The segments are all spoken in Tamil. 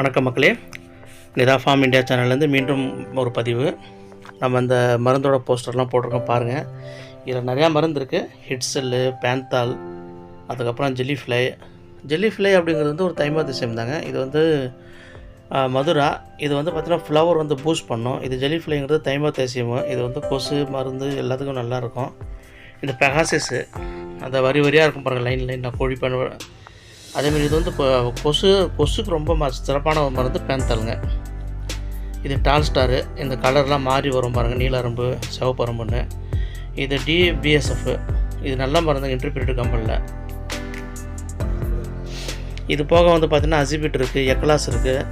வணக்கம் மக்களே. நிதா ஃபார்ம் இந்தியா சேனல்லேருந்து மீண்டும் ஒரு பதிவு. நம்ம இந்த மருந்தோட போஸ்டர்லாம் போட்டிருக்கோம் பாருங்கள் இதில் நிறையா மருந்து இருக்குது ஹிட்ஸெல்லு பேந்தால் அதுக்கப்புறம் ஜெல்லி ஃப்ளை ஜெல்லி ஃப்ளை அப்படிங்கிறது வந்து ஒரு தைமாதிசயம் தாங்க. இது வந்து மதுரா. இது வந்து பார்த்திங்கன்னா ஃப்ளவர் வந்து பூஸ்ட் பண்ணும். இது ஜெல்லி ஃப்ளைங்கிறது தைமாதேசியம் இது வந்து கொசு மருந்து எல்லாத்துக்கும் நல்லா இருக்கும் இந்த பெகாசிஸு அந்த வரி வரியாக இருக்கும் பாருங்கள் லைன் லைன் கோழி பண்ண அதேமாரி இது வந்து இப்போ கொசு கொசுக்கு ரொம்ப ம சிறப்பான ஒரு மருந்து பேந்தலுங்க இது டால்ஸ்டாரு இந்த கலர்லாம் மாறி வரும் பாருங்கள் நீலரம்பு சிவப்பரம்புன்னு இது டிபிஎஸ்எஃப். இது நல்ல மருந்து இன்டர்பிரிட் கம்பெனியில் இது போக வந்து பார்த்திங்கன்னா அசிபிட் இருக்குது எக்கலாஸ் இருக்குது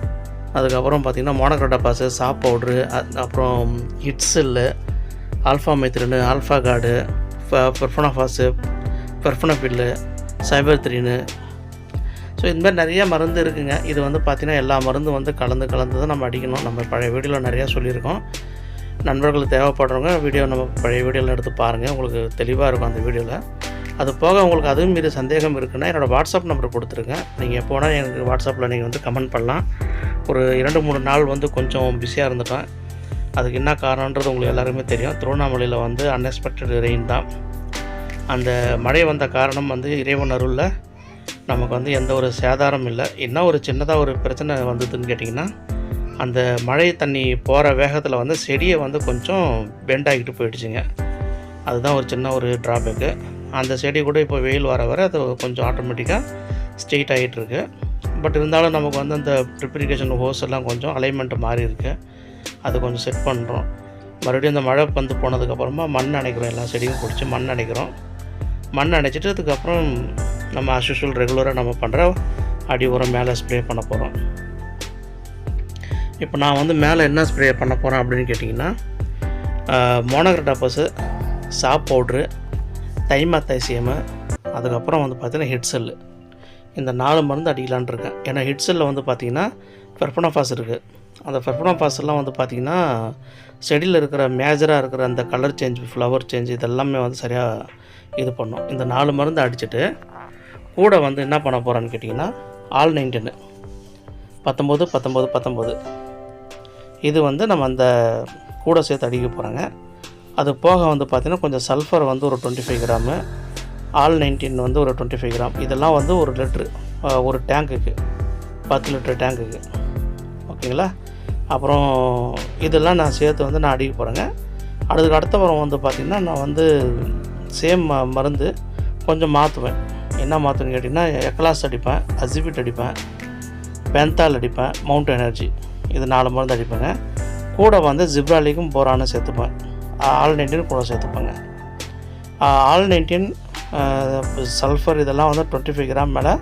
அதுக்கப்புறம் பார்த்திங்கன்னா மோனக்ரோட்டா சாப் பவுட்ரு அப்புறம் ஹிட்ஸில்லு ஆல்ஃபா மைத்ரினு ஆல்ஃபா கார்டு பெர்ஃபனாஃபாஸு பெர்ஃபனோஃபில்லு சைபர் த்ரீனு ஸோ இந்த மாதிரி நிறைய மருந்து இருக்குங்க. இது வந்து பார்த்திங்கன்னா எல்லா மருந்தும் வந்து கலந்து கலந்து தான் நம்ம அடிக்கணும். நம்ம பழைய வீடியோவில் நிறையா சொல்லியிருக்கோம். நண்பர்களுக்கு தேவைப்படுறவங்க வீடியோ நம்ம பழைய வீடியோவில் எடுத்து பாருங்கள் உங்களுக்கு தெளிவாக இருக்கும் அந்த வீடியோவில் அது போக உங்களுக்கு அதுவும் மீறி சந்தேகம் இருக்குன்னா என்னோடய வாட்ஸ்அப் நம்பர் கொடுத்துருங்க. நீங்கள் எப்போ எனக்கு வாட்ஸ்அப்பில் நீங்கள் வந்து கமெண்ட் பண்ணலாம். ஒரு இரண்டு மூணு நாள் வந்து கொஞ்சம் பிஸியாக இருந்துட்டேன் அதுக்கு என்ன காரணன்றது உங்களுக்கு எல்லாருமே தெரியும். திருவண்ணாமலையில் வந்து அன்எக்ஸ்பெக்டட் ரெயின் தான். அந்த மழை வந்த காரணம் வந்து இறைவன் அருளில் நமக்கு வந்து எந்த ஒரு சேதாரம் இல்லை. என்ன ஒரு சின்னதாக ஒரு பிரச்சனை வந்ததுன்னு கேட்டிங்கன்னா அந்த மழை தண்ணி போகிற வேகத்தில் வந்து செடியை வந்து கொஞ்சம் பெண்ட் ஆகிட்டு போயிடுச்சுங்க. அதுதான் ஒரு சின்ன ஒரு ட்ராபேக்கு அந்த செடி கூட இப்போ வெயில் வர வர அது கொஞ்சம் ஆட்டோமேட்டிக்காக ஸ்ட்ரெயிட் ஆகிட்டு இருக்கு. பட் இருந்தாலும் நமக்கு வந்து அந்த ட்ரிப்ரிகேஷன் ஹோஸ் எல்லாம் கொஞ்சம் அலைன்மெண்ட் மாறி இருக்கு. அது கொஞ்சம் செட் பண்ணுறோம் மறுபடியும் அந்த மழை வந்து போனதுக்கப்புறமா மண் அணைக்கிறோம். எல்லா செடியும் பிடிச்சி மண் அணைக்கிறோம். மண் அணைச்சிட்டு அதுக்கப்புறம் நம்ம அஸ்யூஷுவல் ரெகுலராக நம்ம பண்ணுற அடி உரம் மேலே ஸ்ப்ரே பண்ண போகிறோம் இப்போ நான் வந்து மேலே என்ன ஸ்ப்ரே பண்ண போகிறேன் அப்படின்னு கேட்டிங்கன்னா மோனோக்ரட்டாப்பஸு சாப் பவுட்ரு தைமத்தைசியமு அதுக்கப்புறம் வந்து பார்த்திங்கன்னா ஹெட்செல்லு இந்த நாலு மருந்து அடிக்கலான்னு இருக்கேன். ஏன்னா ஹெட்செல்லில் வந்து பார்த்திங்கன்னா ஃபெர்பனோஃபாஸ் இருக்குது அந்த ஃபெர்பனோஃபாஸ்லாம் வந்து பார்த்திங்கன்னா செடியில் இருக்கிற மேஜராக இருக்கிற அந்த கலர் சேஞ்ச் ஃப்ளவர் சேஞ்ச் இதெல்லாமே வந்து சரியாக இது பண்ணும். இந்த நாலு மருந்து அடிச்சுட்டு கூட வந்து என்ன பண்ண போகிறேன்னு கேட்டிங்கன்னா ஆல் நைன்டீனு பத்தொம்போது பத்தொம்போது பத்தொம்போது இது வந்து நம்ம அந்த கூட சேர்த்து அடிக்க போகிறேங்க அது போக வந்து பார்த்திங்கன்னா கொஞ்சம் சல்ஃபர் வந்து ஒரு twenty five gram all nineteen வந்து ஒரு டுவெண்ட்டி ஃபைவ் கிராம் இதெல்லாம் வந்து ஒரு லிட்ரு ஒரு டேங்குக்கு பத்து லிட்டர் டேங்குக்கு ஓகேங்களா? அப்புறம் இதெல்லாம் நான் சேர்த்து வந்து நான் அடிக்க போகிறேங்க அதுக்கு அடுத்த வாரம் வந்து பார்த்திங்கன்னா நான் வந்து சேம் மருந்து கொஞ்சம் மாற்றுவேன் என்ன மாற்றுன்னு கேட்டிங்கன்னா எக்லாஸ் அடிப்பேன் அசிபிட் அடிப்பேன் பென்தால் அடிப்பேன் மவுண்ட் எனர்ஜி. இது நாலு மருந்து அடிப்பேங்க. கூட வந்து ஜிப்ராலிக்கும் போரானும் சேர்த்துப்பேன். ஆல் நைன்டீன் கூட சேர்த்துப்பேங்க. ஆல் நைன்டீன் சல்ஃபர் இதெல்லாம் வந்து டுவெண்ட்டி ஃபைவ் கிராம் மேலே.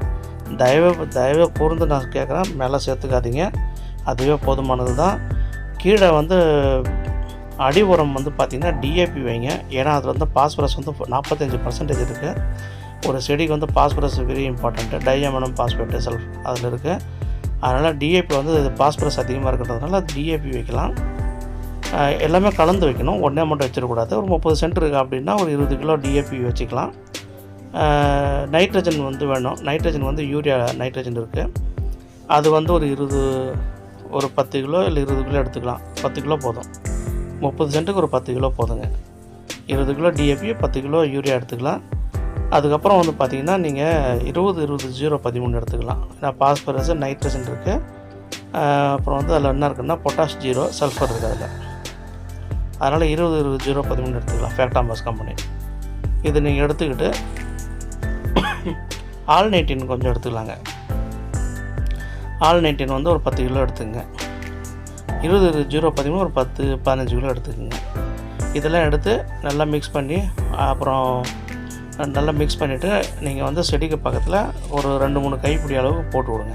தயவு தயவு கூர்ந்து நான் கேட்குறேன் மேலே சேர்த்துக்காதீங்க. அதுவே போதுமானது தான். கீழே வந்து அடி உரம் வந்து பார்த்திங்கன்னா டிஏபி வைங்க. ஏன்னா அது வந்து பாஸ்பரஸ் வந்து நாற்பத்தஞ்சு பர்சன்டேஜ் இருக்குது ஒரு செடிக்கு வந்து phosphorus very important diammonium phosphate self அதில் இருக்குது அதனால் டிஏபி வந்து பாஸ்பரஸ் அதிகமாக இருக்கிறதுனால டிஏபி வைக்கலாம். எல்லாமே கலந்து வைக்கணும். ஒன்றே மட்டும் வச்சிடக்கூடாது. ஒரு முப்பது சென்ட் இருக்குது அப்படின்னா ஒரு இருபது கிலோ டிஏபி வச்சுக்கலாம். நைட்ரஜன் வந்து வேணும். நைட்ரஜன் வந்து யூரியா நைட்ரஜன் இருக்குது அது வந்து ஒரு இருபது ஒரு பத்து கிலோ இல்லை இருபது கிலோ எடுத்துக்கலாம். பத்து கிலோ போதும். முப்பது சென்ட்டுக்கு ஒரு பத்து கிலோ போதுங்க. இருபது கிலோ டிஏபி பத்து கிலோ யூரியா எடுத்துக்கலாம். அதுக்கப்புறம் வந்து பார்த்திங்கன்னா நீங்கள் இருபது இருபது ஜீரோ பதிமூணு எடுத்துக்கலாம். ஏன்னா பாஸ்பரஸ் நைட்ரஜன் இருக்குது அப்புறம் வந்து அதில் என்ன இருக்குன்னா பொட்டாஷ் ஜீரோ சல்ஃபர் இருக்குது அதில். அதனால் இருபது இருபது ஜீரோ பதிமூணு எடுத்துக்கலாம் ஃபேக்டாம்பஸ் கம்பெனி இது நீங்கள் எடுத்துக்கிட்டு ஆல் நைன்டீன் கொஞ்சம் எடுத்துக்கலாங்க. ஆல் நைன்டீன் வந்து ஒரு பத்து கிலோ எடுத்துக்கங்க. இருபது இருபது ஜீரோ பதிமூணு ஒரு பத்து பதினஞ்சு கிலோ எடுத்துக்கோங்க. இதெல்லாம் எடுத்து நல்லா மிக்ஸ் பண்ணி அப்புறம் நல்லா மிக்ஸ் பண்ணிவிட்டு நீங்கள் வந்து செடிக்கு பக்கத்தில் ஒரு ரெண்டு மூணு கைப்பிடி அளவுக்கு போட்டு விடுங்க.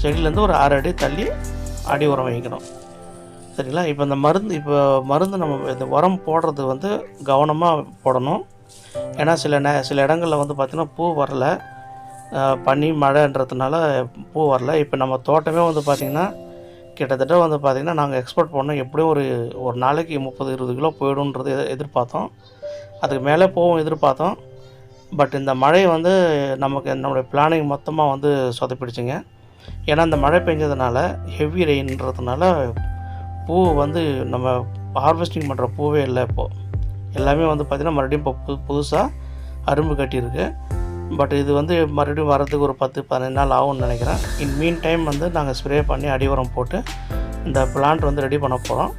செடியிலேருந்து ஒரு ஆறு அடி தள்ளி அடி உரம் வைக்கணும். சரிங்களா? இப்போ இந்த மருந்து இப்போ மருந்து நம்ம இந்த உரம் போடுறது வந்து கவனமாக போடணும். ஏன்னா சில நே சில இடங்களில் வந்து பார்த்திங்கன்னா பூ வரல. பனி மழைன்றதுனால பூ வரல. இப்போ நம்ம தோட்டமே வந்து பார்த்திங்கன்னா கிட்டத்தட்ட வந்து பார்த்திங்கன்னா நாங்கள் எக்ஸ்போர்ட் பண்ணோம் எப்படியும் ஒரு ஒரு நாளைக்கு முப்பது இருபது கிலோ போயிடும்ன்றது எதிர்பார்த்தோம் அதுக்கு மேலே போவோம் எதிர்பார்த்தோம் பட் இந்த மழை வந்து நமக்கு நம்மளுடைய பிளானிங் மொத்தமாக வந்து சொதப்பிடுச்சுங்க. ஏன்னா இந்த மழை பெஞ்சதுனால ஹெவி ரெயின்றதுனால பூ வந்து நம்ம ஹார்வெஸ்டிங் பண்ணுற பூவே இல்லை இப்போது எல்லாமே வந்து பார்த்திங்கன்னா மறுபடியும் இப்போ புது புதுசாக அரும்பு கட்டியிருக்கு. பட் இது வந்து மறுபடியும் வரதுக்கு ஒரு பத்து பதினஞ்சு நாள் ஆகும்னு நினைக்கிறேன். இன் மீன் டைம் வந்து நாங்கள் ஸ்ப்ரே பண்ணி அடி உரம் போட்டு இந்த பிளான்ட் வந்து ரெடி பண்ண போகிறோம்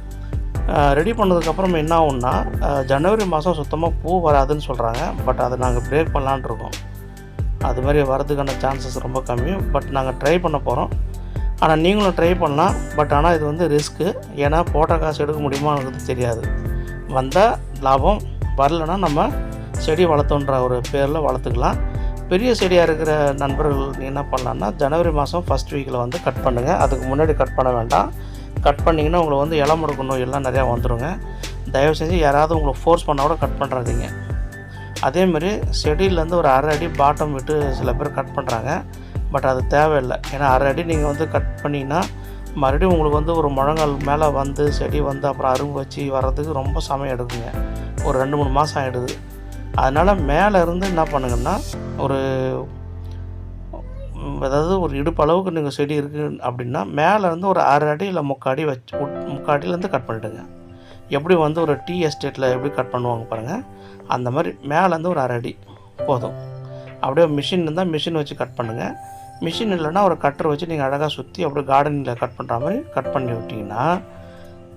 ரெடி பண்ணதுக்கப்புறம் என்ன ஆகும்னா ஜனவரி மாதம் சுத்தமாக பூ வராதுன்னு சொல்கிறாங்க பட் அதை நாங்கள் பிரேக் பண்ணலான்னு இருக்கோம். அது மாதிரி வரதுக்கான சான்சஸ் ரொம்ப கம்மி. பட் நாங்கள் ட்ரை பண்ண போகிறோம் ஆனால் நீங்களும் ட்ரை பண்ணலாம். பட் ஆனால் இது வந்து ரிஸ்க்கு ஏன்னா போட்ட காசு எடுக்க முடியுமா எனக்கு தெரியாது. வந்தால் லாபம். வரலன்னா நம்ம செடி வளர்த்தோன்ற ஒரு பேரில் வளர்த்துக்கலாம். பெரிய செடியாக இருக்கிற நண்பர்கள் நீ என்ன பண்ணலான்னா ஜனவரி மாதம் ஃபஸ்ட் வீக்கில் வந்து கட் பண்ணுங்கள் அதுக்கு முன்னாடி கட் பண்ண வேண்டாம். கட் பண்ணிங்கன்னா உங்களுக்கு வந்து இளம் முடுக்கு நோய் எல்லாம் நிறையா வந்துடுங்க தயவு செஞ்சு யாராவது உங்களை ஃபோர்ஸ் பண்ணால் கூட கட் பண்ணுறாதீங்க அதேமாரி செடியிலேருந்து ஒரு அரை அடி பாட்டம் விட்டு சில பேர் கட் பண்ணுறாங்க பட் அது தேவையில்லை. ஏன்னா அரை அடி நீங்கள் வந்து கட் பண்ணிங்கன்னா மறுபடியும் உங்களுக்கு வந்து ஒரு முழங்கால் மேலே வந்து செடி வந்து அப்புறம் அரும்பு வச்சு வர்றதுக்கு ரொம்ப சமயம் எடுக்குங்க. ஒரு ரெண்டு மூணு மாதம் ஆகிடுது அதனால் மேலே இருந்து என்ன பண்ணுங்கன்னா ஒரு அதாவது ஒரு இடுப்பு அளவுக்கு நீங்கள் செடி இருக்குது அப்படின்னா மேலே வந்து ஒரு அரை அடி இல்லை முக்காடி வச்சு முக்காடியிலேருந்து கட் பண்ணிவிடுங்க எப்படி வந்து ஒரு டீ எஸ்டேட்டில் எப்படி கட் பண்ணுவாங்க பாருங்கள் அந்த மாதிரி மேலேருந்து ஒரு அரை அடி போதும். அப்படியே மிஷின் இருந்தால் மிஷின் வச்சு கட் பண்ணுங்கள் மிஷின் இல்லைன்னா ஒரு கட்டர் வச்சு நீங்கள் அழகாக சுற்றி அப்படியே கார்டனில் கட் பண்ணுற மாதிரி கட் பண்ணி விட்டிங்கன்னா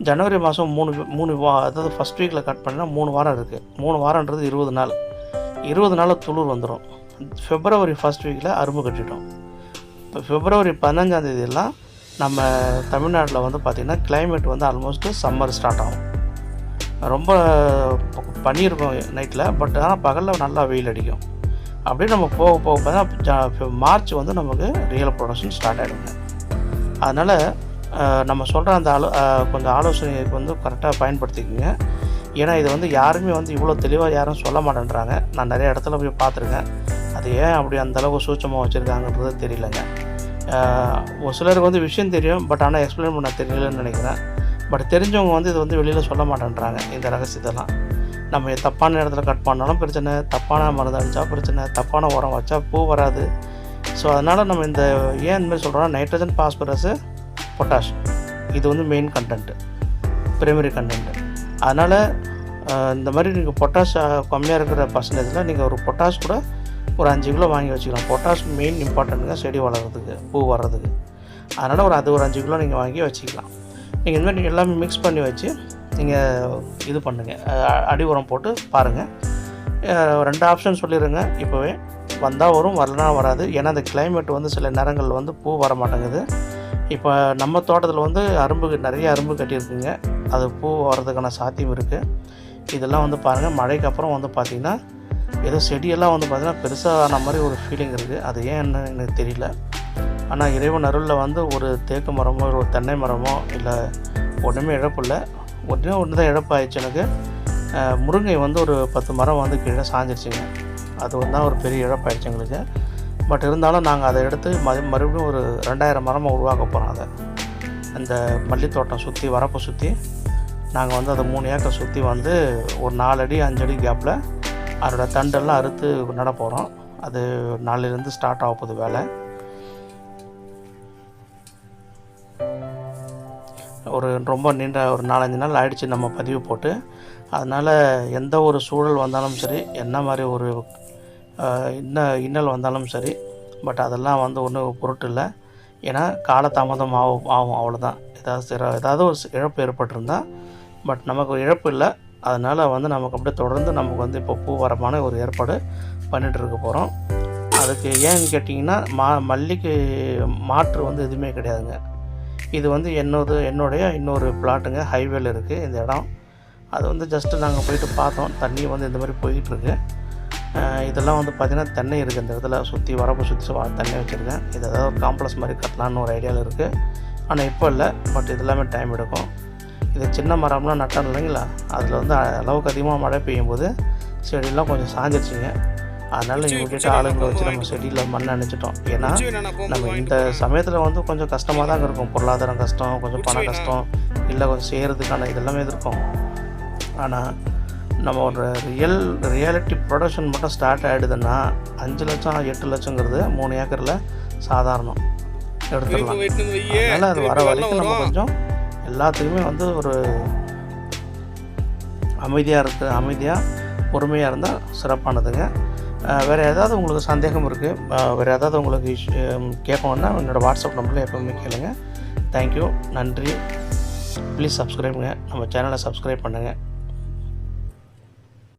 ஜனவரி மாதம் மூணு மூணு வா அதாவது ஃபஸ்ட் வீக்கில் கட் பண்ணினா மூணு வாரம் இருக்குது மூணு வாரன்றது இருபது நாள். இருபது நாளில் துளிர் வந்துடும் ஃபெப்ரவரி ஃபஸ்ட் வீக்கில் அரும்பு கட்டிட்டோம். இப்போ பிப்ரவரி பதினஞ்சாம் நம்ம தமிழ்நாட்டில் வந்து பார்த்திங்கன்னா கிளைமேட் வந்து ஆல்மோஸ்ட்டு சம்மர் ஸ்டார்ட் ஆகும். ரொம்ப பனி இருக்கும் நைட்டில் பட் ஆனால் பகலில் நல்லா வெயில் அடிக்கும். அப்படியே நம்ம போக போக பார்த்தா மார்ச் வந்து நமக்கு ரியல் ப்ரொடக்ஷன் ஸ்டார்ட் ஆகிடுங்க அதனால் நம்ம சொல்கிற அந்த ஆலோ கொஞ்சம் ஆலோசனைக்கு வந்து கரெக்டாக பயன்படுத்திக்கோங்க. ஏன்னா இது வந்து யாருமே வந்து இவ்வளோ தெளிவாக யாரும் சொல்ல மாட்டேன்றாங்க. நான் நிறைய இடத்துல போய் பார்த்துருக்கேன். அது ஏன் அப்படி அந்தளவுக்கு சூட்சமாக வச்சுருக்காங்கன்றது தெரியலங்க. ஒரு சிலருக்கு வந்து விஷயம் தெரியும் பட் ஆனால் எக்ஸ்பிளைன் பண்ண தெரியலன்னு நினைக்கிறேன். பட் தெரிஞ்சவங்க வந்து இது வந்து வெளியில் சொல்ல மாட்டேன்றாங்க இந்த ரகசியத்தெல்லாம் நம்ம தப்பான இடத்துல கட் பண்ணாலும் பிரச்சனை தப்பான மருந்து அடித்தா பிரச்சனை தப்பான உரம் வச்சா பூ வராது. ஸோ அதனால் நம்ம இந்த ஏன் இந்த மாதிரி நைட்ரஜன் பாஸ்பரஸு பொட்டாஷ் இது வந்து மெயின் கண்டென்ட்டு பிரைமரி கண்டென்ட்டு அதனால் இந்த மாதிரி நீங்கள் பொட்டாஷ் கம்மியாக இருக்கிற பர்சன்டேஜில் நீங்கள் ஒரு பொட்டாஷ் கூட ஒரு அஞ்சு கிலோ வாங்கி வச்சுக்கலாம். பொட்டாஷ் மெயின் இம்பார்ட்டண்ட்டுங்க செடி வளர்கிறதுக்கு பூ வர்றதுக்கு. அதனால் ஒரு அது ஒரு அஞ்சு கிலோ நீங்கள் வாங்கி வச்சுக்கலாம். நீங்கள் இந்த மாதிரி எல்லாமே மிக்ஸ் பண்ணி வச்சு நீங்கள் இது பண்ணுங்கள் அடி உரம் போட்டு பாருங்கள் ரெண்டு ஆப்ஷன் சொல்லிடுங்க இப்போவே வந்தால் வரும் வரலனா வராது. ஏன்னா அந்த கிளைமேட் வந்து சில நேரங்கள் வந்து பூ வர மாட்டேங்குது. இப்போ நம்ம தோட்டத்தில் வந்து அரும்பு நிறைய அரும்பு கட்டியிருக்குங்க. அது பூ வர்றதுக்கான சாத்தியம் இருக்குது இதெல்லாம் வந்து பாருங்கள் மழைக்கு அப்புறம் வந்து பார்த்திங்கன்னா ஏதோ செடியெல்லாம் வந்து பார்த்திங்கன்னா பெருசாக ஆன மாதிரி ஒரு ஃபீலிங் இருக்குது அது ஏன்னு எனக்கு தெரியல. ஆனால் இறைவன் அருளில் வந்து ஒரு தேக்கு மரமோ ஒரு தென்னை மரமோ இல்லை ஒன்றுமே இழப்பு இல்லை ஒன்றே ஒன்று தான் இழப்பாயிடுச்சு எனக்கு. முருங்கை வந்து ஒரு பத்து மரம் வந்து கீழே சாஞ்சிருச்சுங்க. அது வந்து தான் ஒரு பெரிய இழப்பாயிடுச்சு எங்களுக்கு. பட் இருந்தாலும் நாங்கள் அதை எடுத்து மறு மறுபடியும் ஒரு ரெண்டாயிரம் மரமாக உருவாக்க போகிறோம் அதை. அந்த மல்லித்தோட்டம் சுற்றி வரப்பை சுற்றி நாங்கள் வந்து அதை மூணு ஏக்கர் சுற்றி வந்து ஒரு நாலு அடி அஞ்சு அடி கேப்பில் அதோடய தண்டெல்லாம் அறுத்து நட போகிறோம் அது நாளிலேருந்து ஸ்டார்ட் ஆக போகுது வேலை. ஒரு ரொம்ப நீண்ட ஒரு நாலஞ்சு நாள் ஆயிடுச்சு நம்ம பதிவு போட்டு. அதனால் எந்த ஒரு சூழல் வந்தாலும் சரி என்ன மாதிரி ஒரு இன்ன இன்னல் வந்தாலும் சரி பட் அதெல்லாம் வந்து ஒன்றும் பொருட்டு இல்லை. ஏன்னா காலதாமதம் ஆகும் ஆகும் அவ்வளோதான் ஏதாவது சிற ஏதாவது ஒரு இழப்பு ஏற்பட்டிருந்தால் பட் நமக்கு ஒரு இழப்பு இல்லை. அதனால் வந்து நமக்கு அப்படியே தொடர்ந்து நமக்கு வந்து இப்போ பூவரமான ஒரு ஏற்பாடு பண்ணிகிட்டு இருக்க போகிறோம் அதுக்கு ஏன்னு கேட்டிங்கன்னா மா மல்லிக்கு மாற்று வந்து எதுவுமே கிடையாதுங்க. இது வந்து என்னோட என்னுடைய இன்னொரு பிளாட்டுங்க ஹைவேல இருக்குது இந்த இடம். அது வந்து ஜஸ்ட்டு நாங்கள் போயிட்டு பார்த்தோம் தண்ணி வந்து இந்த மாதிரி போயிட்டுருக்கு இதெல்லாம் வந்து பார்த்திங்கன்னா தென்னை இருக்குது இந்த இடத்துல சுற்றி வரப்பு சுற்றி தண்ணி வச்சுருக்கேன். இது ஏதாவது ஒரு காம்ப்ளெக்ஸ் மாதிரி கட்டலான்னு ஒரு ஐடியாவில் இருக்குது ஆனால் இப்போ இல்லை பட் இதெல்லாமே டைம் எடுக்கும். இது சின்ன மரம்லாம் நட்டோம் இல்லைங்களா? அதில் வந்து அளவுக்கு அதிகமாக மழை பெய்யும் போது செடியெல்லாம் கொஞ்சம் சாஞ்சிருச்சுங்க. அதனால் இவங்ககிட்ட ஆளுங்களை வச்சு நம்ம செடியில் மண் அணைச்சிட்டோம் ஏன்னா நம்ம இந்த சமயத்தில் வந்து கொஞ்சம் கஷ்டமாக தான் இருக்கும். பொருளாதாரம் கஷ்டம் கொஞ்சம் பண கஷ்டம் இல்லை கொஞ்சம் செய்கிறதுக்கான இதெல்லாமே இருக்கும். ஆனால் நம்ம ஒரு ரியல் ரியாலிட்டி ப்ரொடக்ஷன் மட்டும் ஸ்டார்ட் ஆகிடுதுன்னா அஞ்சு லட்சம் எட்டு லட்சங்கிறது மூணு ஏக்கரில் சாதாரணம். எடுத்துடலாம். அதனால் அது வர வரைக்கும் நம்ம கொஞ்சம் எல்லாத்துக்குமே வந்து ஒரு அமைதியாக இருக்க அமைதியாக பொறுமையாக இருந்தால் சிறப்பானதுங்க. வேறு ஏதாவது உங்களுக்கு சந்தேகம் இருக்குது வேறு ஏதாவது உங்களுக்கு இஷ்யூ கேட்கணுன்னா என்னோடய வாட்ஸ்அப் நம்பரில் எப்போவுமே கேளுங்கள் தேங்க்யூ நன்றி. ப்ளீஸ் சப்ஸ்கிரைபுங்க நம்ம சேனலை சப்ஸ்கிரைப் பண்ணுங்கள்